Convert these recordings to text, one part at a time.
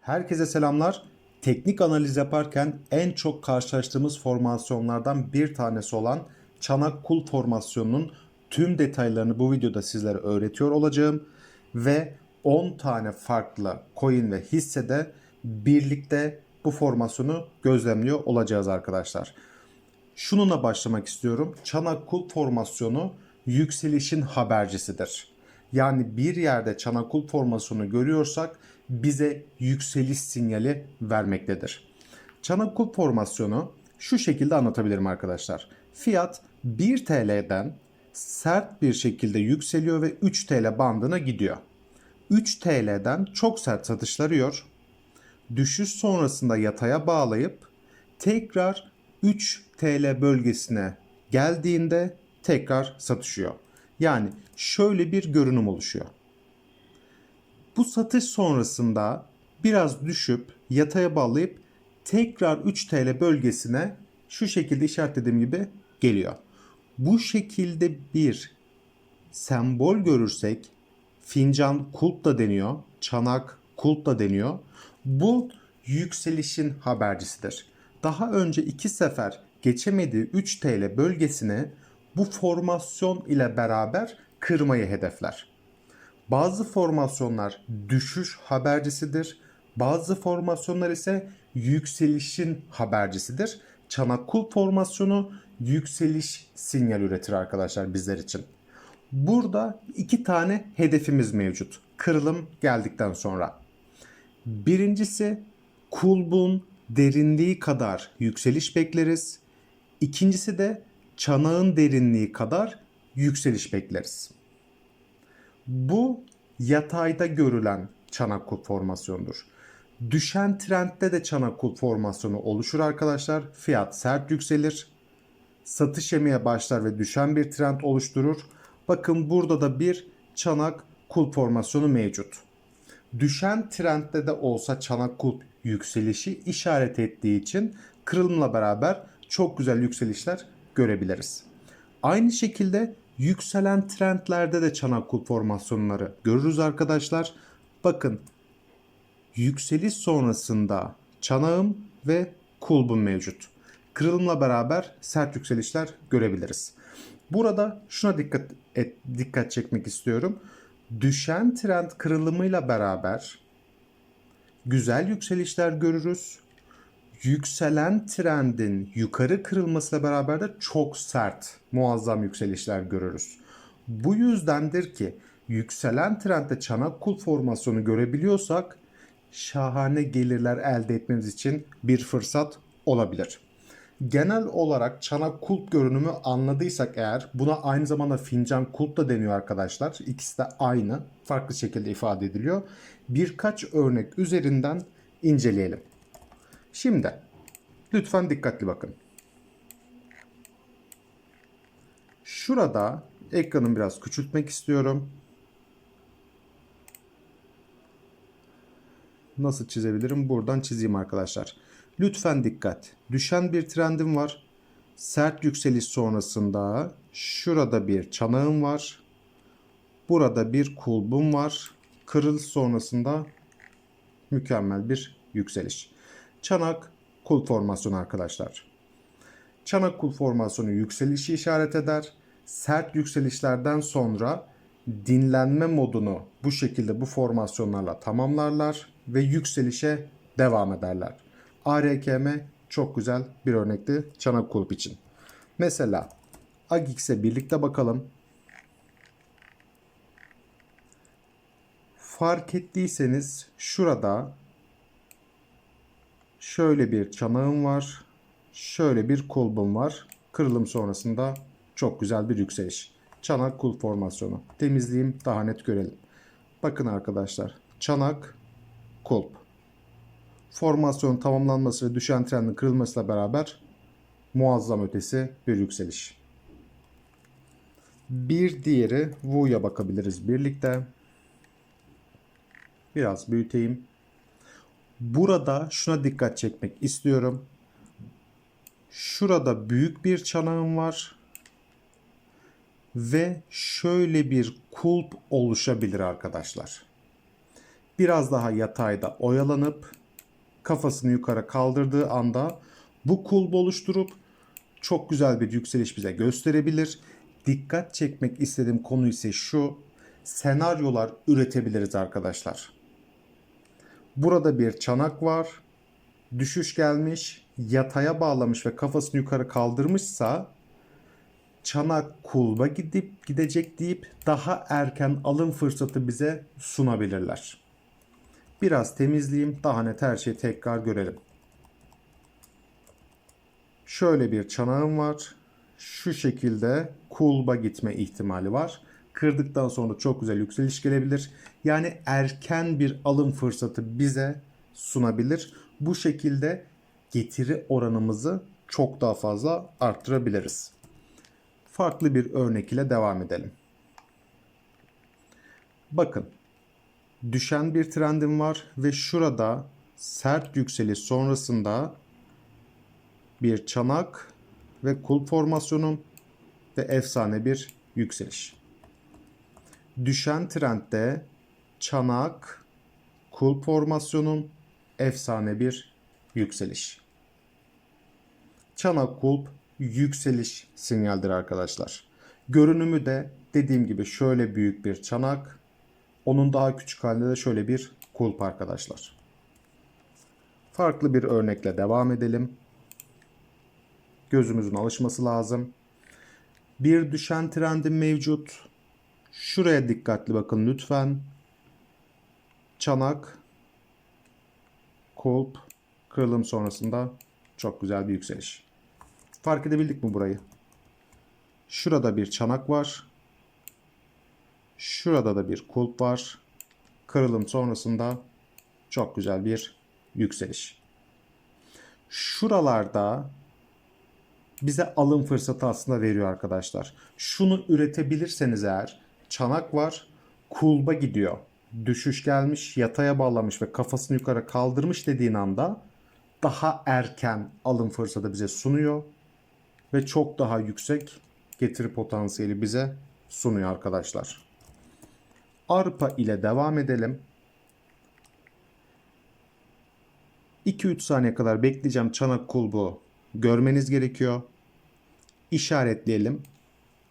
Herkese selamlar. Teknik analiz yaparken en çok karşılaştığımız formasyonlardan bir tanesi olan çanak kul formasyonunun tüm detaylarını bu videoda sizlere öğretiyor olacağım ve 10 tane farklı coin ve hissede birlikte bu formasyonu gözlemliyor olacağız arkadaşlar. Şununla başlamak istiyorum. Çanak kul formasyonu yükselişin habercisidir. Yani bir yerde çanak kul formasyonu görüyorsak bize yükseliş sinyali vermektedir. Çanak kul formasyonu şu şekilde anlatabilirim arkadaşlar. Fiyat 1 TL'den sert bir şekilde yükseliyor ve 3 TL bandına gidiyor. 3 TL'den çok sert satışlar yiyor. Düşüş sonrasında yataya bağlayıp tekrar 3 TL bölgesine geldiğinde tekrar satışıyor. Yani şöyle bir görünüm oluşuyor. Bu satış sonrasında biraz düşüp yataya bağlayıp tekrar 3 TL bölgesine şu şekilde işaretlediğim gibi geliyor. Bu şekilde bir sembol görürsek fincan kulp da deniyor, çanak kulp da deniyor. Bu yükselişin habercisidir. Daha önce iki sefer geçemediği 3 TL bölgesini bu formasyon ile beraber kırmayı hedefler. Bazı formasyonlar düşüş habercisidir. Bazı formasyonlar ise yükselişin habercisidir. Çanakkul formasyonu yükseliş sinyal üretir arkadaşlar bizler için. Burada iki tane hedefimiz mevcut. Kırılım geldikten sonra. Birincisi kulbun derinliği kadar yükseliş bekleriz. İkincisi de çanağın derinliği kadar yükseliş bekleriz. Bu yatayda görülen çanak kulp formasyonudur. Düşen trendde de çanak kulp formasyonu oluşur arkadaşlar. Fiyat sert yükselir. Satış yemeye başlar ve düşen bir trend oluşturur. Bakın burada da bir çanak kulp formasyonu mevcut. Düşen trendde de olsa çanak kulp yükselişi işaret ettiği için kırılımla beraber çok güzel yükselişler görebiliriz. Aynı şekilde yükselen trendlerde de çanak formasyonları görürüz arkadaşlar. Bakın yükseliş sonrasında çanağım ve kulbum mevcut. Kırılımla beraber sert yükselişler görebiliriz. Burada şuna dikkat et, dikkat çekmek istiyorum. Düşen trend kırılımıyla beraber güzel yükselişler görürüz. Yükselen trendin yukarı kırılmasıyla beraber de çok sert, muazzam yükselişler görürüz. Bu yüzdendir ki yükselen trendde çanak kul formasyonu görebiliyorsak şahane gelirler elde etmemiz için bir fırsat olabilir. Genel olarak çanak kulp görünümü anladıysak eğer buna aynı zamanda fincan kulp da deniyor arkadaşlar. İkisi de aynı farklı şekilde ifade ediliyor. Birkaç örnek üzerinden inceleyelim. Şimdi lütfen dikkatli bakın. Şurada ekranı biraz küçültmek istiyorum. Nasıl çizebilirim? Buradan çizeyim arkadaşlar. Lütfen dikkat. Düşen bir trendim var. Sert yükseliş sonrasında şurada bir çanağım var. Burada bir kulbum var. Kırılış sonrasında mükemmel bir yükseliş. Çanak kul formasyonu arkadaşlar. Çanak kul formasyonu yükselişi işaret eder. Sert yükselişlerden sonra dinlenme modunu bu şekilde bu formasyonlarla tamamlarlar ve yükselişe devam ederler. ARKM çok güzel bir örnekti çanak kulüp için. Mesela AGX'e birlikte bakalım. Fark ettiyseniz şurada şöyle bir çanağım var. Şöyle bir kulbum var. Kırılım sonrasında çok güzel bir yükseliş. Çanak kul formasyonu. Temizleyeyim daha net görelim. Bakın arkadaşlar. Çanak kulp. Formasyon tamamlanması ve düşen trendin kırılmasıyla beraber muazzam ötesi bir yükseliş. Bir diğeri Wu'ya bakabiliriz birlikte. Biraz büyüteyim. Burada şuna dikkat çekmek istiyorum. Şurada büyük bir çanağım var. Ve şöyle bir kulp oluşabilir arkadaşlar. Biraz daha yatayda oyalanıp kafasını yukarı kaldırdığı anda bu kulbu oluşturup çok güzel bir yükseliş bize gösterebilir. Dikkat çekmek istediğim konu ise şu. Senaryolar üretebiliriz arkadaşlar. Burada bir çanak var. Düşüş gelmiş, yataya bağlamış ve kafasını yukarı kaldırmışsa çanak kulba gidip gidecek deyip daha erken alım fırsatı bize sunabilirler. Biraz temizleyeyim, daha net her şeyi tekrar görelim. Şöyle bir çanağım var. Şu şekilde kulba gitme ihtimali var. Kırdıktan sonra çok güzel yükseliş gelebilir. Yani erken bir alım fırsatı bize sunabilir. Bu şekilde getiri oranımızı çok daha fazla arttırabiliriz. Farklı bir örnek ile devam edelim. Bakın düşen bir trendim var ve şurada sert yükseliş sonrasında bir çanak ve kulp formasyonum ve efsane bir yükseliş. Düşen trendde çanak, kulp formasyonum, efsane bir yükseliş. Çanak kulp yükseliş sinyaldir arkadaşlar. Görünümü de dediğim gibi şöyle büyük bir çanak. Onun daha küçük halinde de şöyle bir kulp arkadaşlar. Farklı bir örnekle devam edelim. Gözümüzün alışması lazım. Bir düşen trendim mevcut. Şuraya dikkatli bakın lütfen. Çanak, kulp, kırılım sonrasında çok güzel bir yükseliş. Fark edebildik mi burayı? Şurada bir çanak var. Şurada da bir kulp var. Kırılım sonrasında çok güzel bir yükseliş. Şuralarda bize alım fırsatı aslında veriyor arkadaşlar. Şunu üretebilirseniz eğer çanak var, kulba gidiyor. Düşüş gelmiş, yataya bağlamış ve kafasını yukarı kaldırmış dediğin anda daha erken alım fırsatı bize sunuyor ve çok daha yüksek getiri potansiyeli bize sunuyor arkadaşlar. Arpa ile devam edelim. 2-3 saniye kadar bekleyeceğim çanak kulbu görmeniz gerekiyor. İşaretleyelim.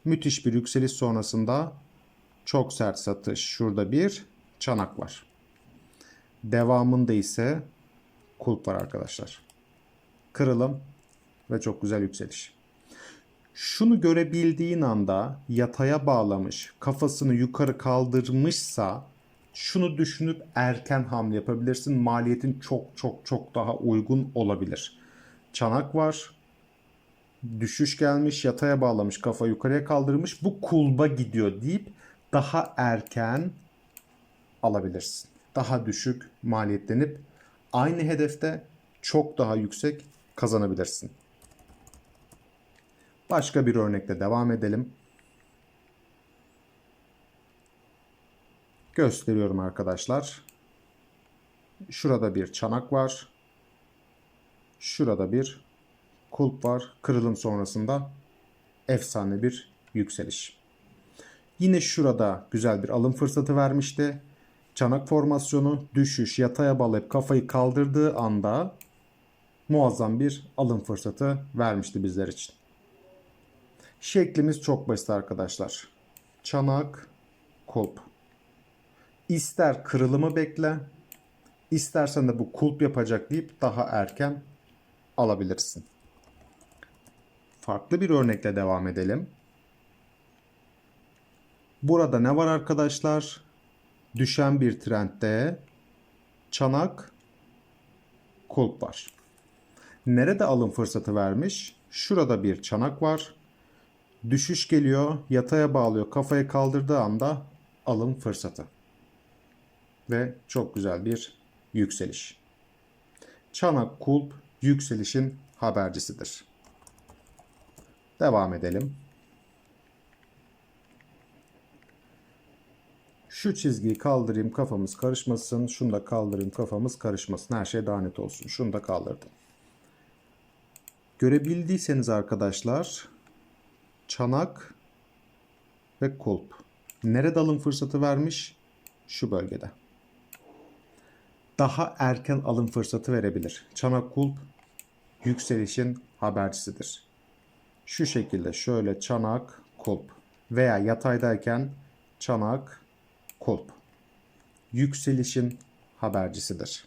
Müthiş bir yükseliş sonrasında çok sert satış. Şurada bir çanak var. Devamında ise kulp var arkadaşlar. Kırılım ve çok güzel yükseliş. Şunu görebildiğin anda yataya bağlamış, kafasını yukarı kaldırmışsa şunu düşünüp erken hamle yapabilirsin. Maliyetin çok çok çok daha uygun olabilir. Çanak var. Düşüş gelmiş, yataya bağlamış, kafa yukarıya kaldırmış. Bu kulba gidiyor deyip daha erken alabilirsin. Daha düşük maliyetlenip aynı hedefte çok daha yüksek kazanabilirsin. Başka bir örnekle devam edelim. Gösteriyorum arkadaşlar. Şurada bir çanak var. Şurada bir kulp var. Kırılım sonrasında efsane bir yükseliş. Yine şurada güzel bir alım fırsatı vermişti. Çanak formasyonu düşüş yataya bağlayıp kafayı kaldırdığı anda muazzam bir alım fırsatı vermişti bizler için. Şeklimiz çok basit arkadaşlar. Çanak, kulp. İster kırılımı bekle, istersen de bu kulp yapacak deyip daha erken alabilirsin. Farklı bir örnekle devam edelim. Burada ne var arkadaşlar? Düşen bir trendde çanak, kulp var. Nerede alım fırsatı vermiş? Şurada bir çanak var. Düşüş geliyor, yataya bağlıyor. Kafayı kaldırdığı anda alım fırsatı. Ve çok güzel bir yükseliş. Çanak kulp yükselişin habercisidir. Devam edelim. Şu çizgiyi kaldırayım kafamız karışmasın. Şunu da kaldırayım kafamız karışmasın. Her şey daha net olsun. Şunu da kaldırdım. Görebildiyseniz arkadaşlar çanak ve kulp. Nerede alım fırsatı vermiş? Şu bölgede. daha erken alım fırsatı verebilir. Çanak kulp yükselişin habercisidir. Şu şekilde şöyle çanak kulp veya yataydayken çanak kulp yükselişin habercisidir.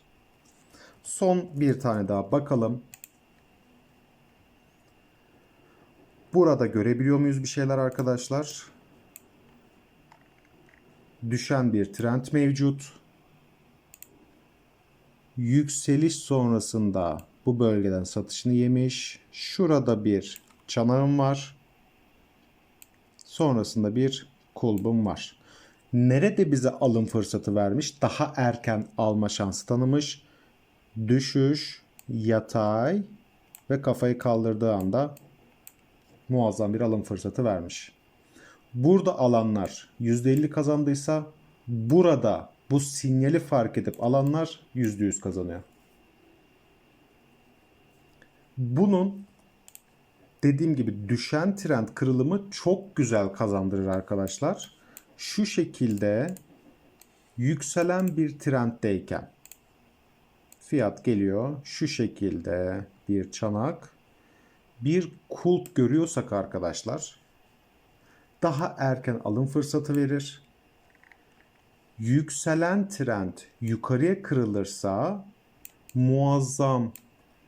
Son bir tane daha bakalım. Burada görebiliyor muyuz bir şeyler arkadaşlar? Düşen bir trend mevcut. Yükseliş sonrasında bu bölgeden satışını yemiş. Şurada bir çanağım var. Sonrasında bir kulbum var. Nerede bize alım fırsatı vermiş? Daha erken alma şansı tanımış. Düşüş, yatay ve kafayı kaldırdığı anda muazzam bir alım fırsatı vermiş. Burada alanlar %50 kazandıysa burada bu sinyali fark edip alanlar %100 kazanıyor. Bunun dediğim gibi düşen trend kırılımı çok güzel kazandırır arkadaşlar. Şu şekilde yükselen bir trenddeyken fiyat geliyor şu şekilde bir çanak bir kulp görüyorsak arkadaşlar daha erken alım fırsatı verir. Yükselen trend yukarıya kırılırsa muazzam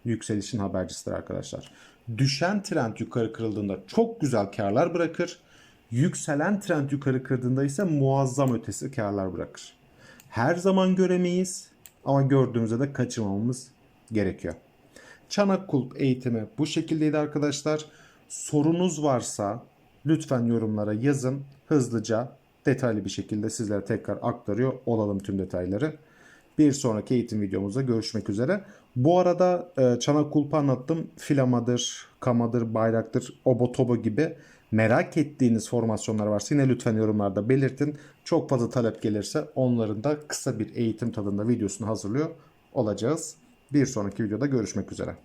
yükselişin habercisidir arkadaşlar. Düşen trend yukarı kırıldığında çok güzel karlar bırakır. Yükselen trend yukarı kırdığında ise muazzam ötesi karlar bırakır. Her zaman göremeyiz ama gördüğümüzde de kaçırmamamız gerekiyor. Çanak Kulp eğitimi bu şekildeydi arkadaşlar. Sorunuz varsa lütfen yorumlara yazın. Hızlıca detaylı bir şekilde sizlere tekrar aktarıyor olalım tüm detayları. Bir sonraki eğitim videomuzda görüşmek üzere. Bu arada e, çanak kulpu anlattım. Filamadır, kamadır, bayraktır, obotobo gibi merak ettiğiniz formasyonlar varsa yine lütfen yorumlarda belirtin. Çok fazla talep gelirse onların da kısa bir eğitim tadında videosunu hazırlıyor olacağız. Bir sonraki videoda görüşmek üzere.